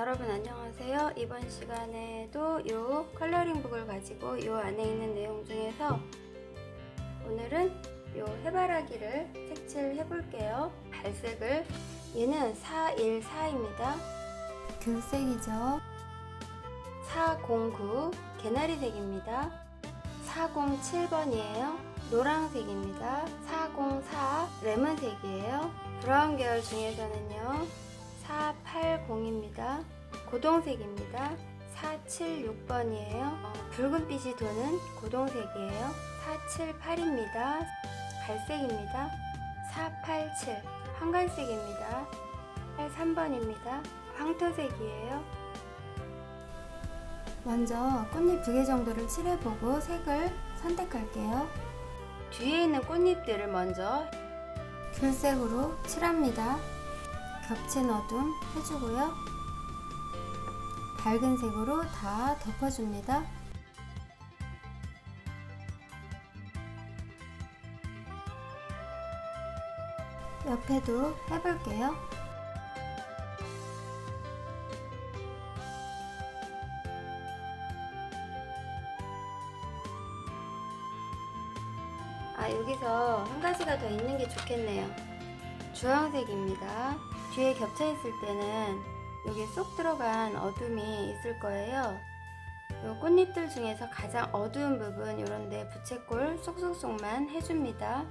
여러분 안녕하세요. 이번 시간에도 요 컬러링북을 가지고 요 안에 있는 내용 중에서 오늘은 요 해바라기를 색칠 해 볼게요. 발색을 얘는 414입니다. 글색이죠. 409 개나리색입니다. 407번이에요. 노란색입니다. 404 레몬색이에요. 브라운 계열 중에서는요. 480입니다. 고동색입니다. 476번이에요. 어, 붉은빛이 도는 고동색이에요. 478입니다. 갈색입니다. 487 황갈색입니다. 83번입니다. 황토색이에요. 먼저 꽃잎 두 개 정도를 칠해보고 색을 선택할게요. 뒤에 있는 꽃잎들을 먼저 귤색으로 칠합니다. 겹친 어둠 해주고요. 밝은 색으로 다 덮어줍니다. 옆에도 해볼게요. 아 여기서 한 가지가 더 있는 게 좋겠네요 주황색입니다 뒤에 겹쳐 있을 때는 여기 쏙 들어간 어둠이 있을 거예요. 요 꽃잎들 중에서 가장 어두운 부분 이런데 부채꼴 쏙쏙쏙만 해줍니다.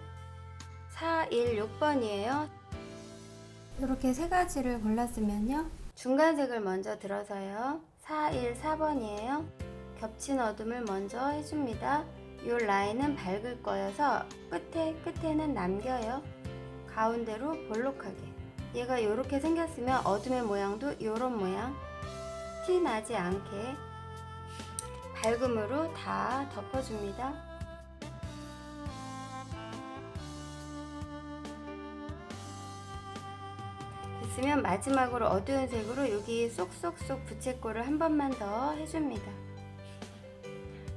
416번이에요. 이렇게 세 가지를 골랐으면요. 중간색을 먼저 들어서요. 414번이에요. 겹친 어둠을 먼저 해줍니다. 이 라인은 밝을 거여서 끝에 끝에는 남겨요. 가운데로 볼록하게 얘가 이렇게 생겼으면 어둠의 모양도 이런 모양 티 나지 않게 밝음으로 다 덮어줍니다 됐으면 마지막으로 어두운 색으로 여기 쏙쏙쏙 부채꼴을 한 번만 더 해줍니다.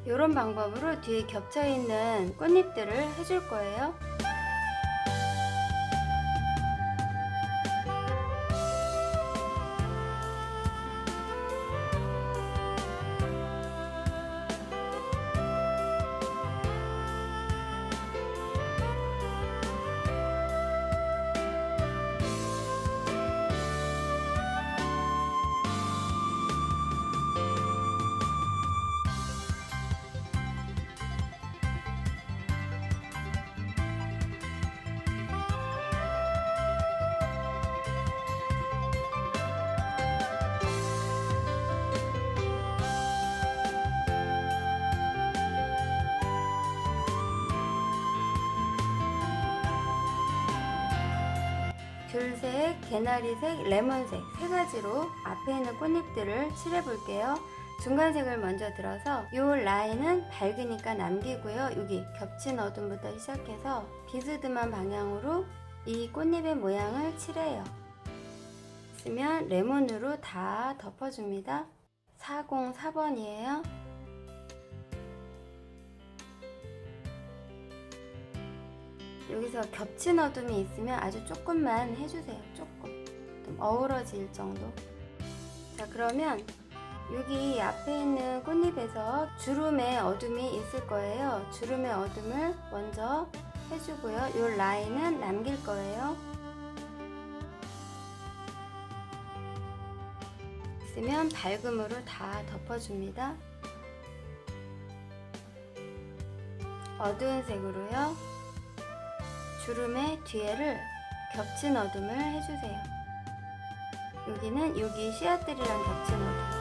이런 방법으로 뒤에 겹쳐있는 꽃잎들을 해줄 거예요. 귤색, 개나리색, 레몬색 세 가지로 앞에 있는 꽃잎들을 칠해 볼게요. 중간색을 먼저 들어서 이 라인은 밝으니까 남기고요. 여기 겹친 어둠부터 시작해서 비스듬한 방향으로 이 꽃잎의 모양을 칠해요. 쓰면 레몬으로 다 덮어줍니다. 404번이에요. 여기서 겹친 어둠이 있으면 아주 조금만 해주세요. 조금. 좀 어우러질 정도. 자, 그러면 여기 앞에 있는 꽃잎에서 주름의 어둠이 있을 거예요. 주름의 어둠을 먼저 해주고요. 이 라인은 남길 거예요. 있으면 밝음으로 다 덮어줍니다. 어두운 색으로요. 주름의 뒤에를 겹친 어둠을 해주세요. 여기는 여기 씨앗들이랑 겹친 어둠.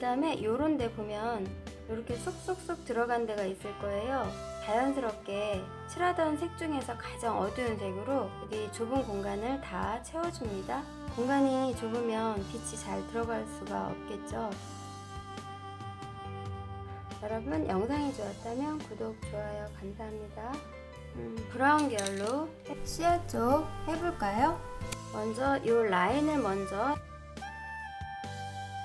다음에 요런 데 보면 이렇게 쏙쏙쏙 들어간 데가 있을 거예요. 자연스럽게 칠하던 색 중에서 가장 어두운 색으로 여기 좁은 공간을 다 채워줍니다. 공간이 좁으면 빛이 잘 들어갈 수가 없겠죠. 여러분 영상이 좋았다면 구독, 좋아요 감사합니다. 음, 브라운 계열로 시야 쪽 해볼까요? 먼저 이 라인을 먼저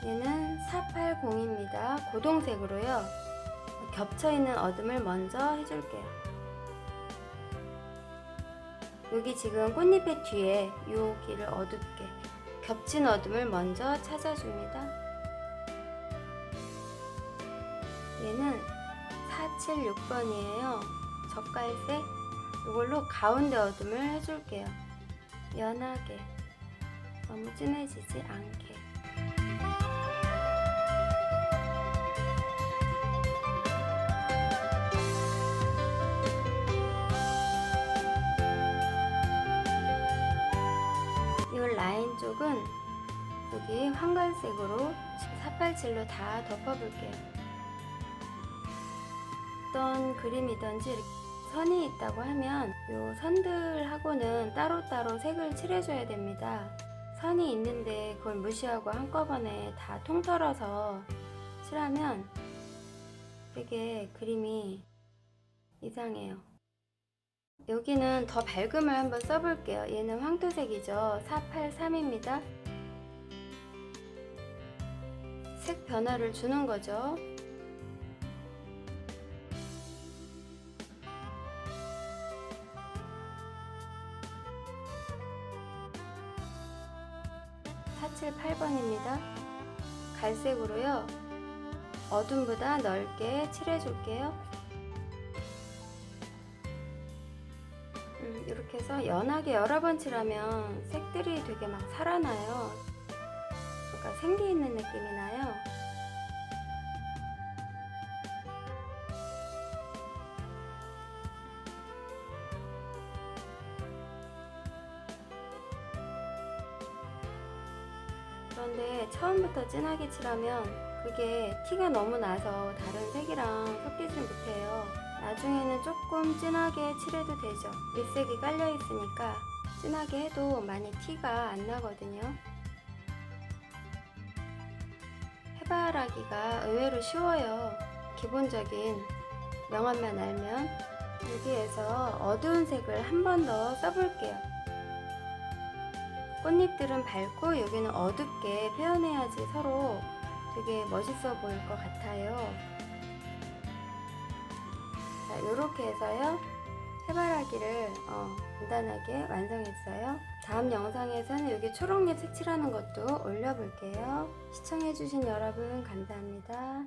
얘는 480입니다. 고동색으로요. 겹쳐 있는 어둠을 먼저 해줄게요. 여기 지금 꽃잎의 뒤에 여기를 어둡게 겹친 어둠을 먼저 찾아줍니다. 얘는 476번이에요. 젓갈색 이걸로 가운데 어둠을 해줄게요. 연하게 너무 진해지지 않게 쪽은 여기 황갈색으로 487로 다 덮어볼게요 어떤 그림이든지 선이 있다고 하면 이 선들하고는 따로따로 색을 칠해줘야 됩니다. 선이 있는데 그걸 무시하고 한꺼번에 다 통틀어서 칠하면 되게 그림이 이상해요. 여기는 더 밝음을 한번 써볼게요. 얘는 황토색이죠. 483입니다. 색 변화를 주는 거죠. (478번입니다) 갈색으로요 어둠보다 넓게 칠해줄게요 이렇게 해서 연하게 여러 번 칠하면 색들이 되게 막 살아나요 뭔가 생기 있는 느낌이 나요 그런데 처음부터 진하게 칠하면 그게 티가 너무 나서 다른 색이랑 섞이지 못해요. 나중에는 조금 진하게 칠해도 되죠. 밑색이 깔려 있으니까 진하게 해도 많이 티가 안 나거든요. 해바라기가 의외로 쉬워요. 기본적인 명암만 알면 여기에서 어두운 색을 한 번 더 써볼게요. 꽃잎들은 밝고 여기는 어둡게 표현해야지 서로 되게 멋있어 보일 것 같아요. 자, 이렇게 해서요. 해바라기를 어, 간단하게 완성했어요. 다음 영상에서는 여기 초록잎 색칠하는 것도 올려볼게요. 시청해주신 여러분 감사합니다.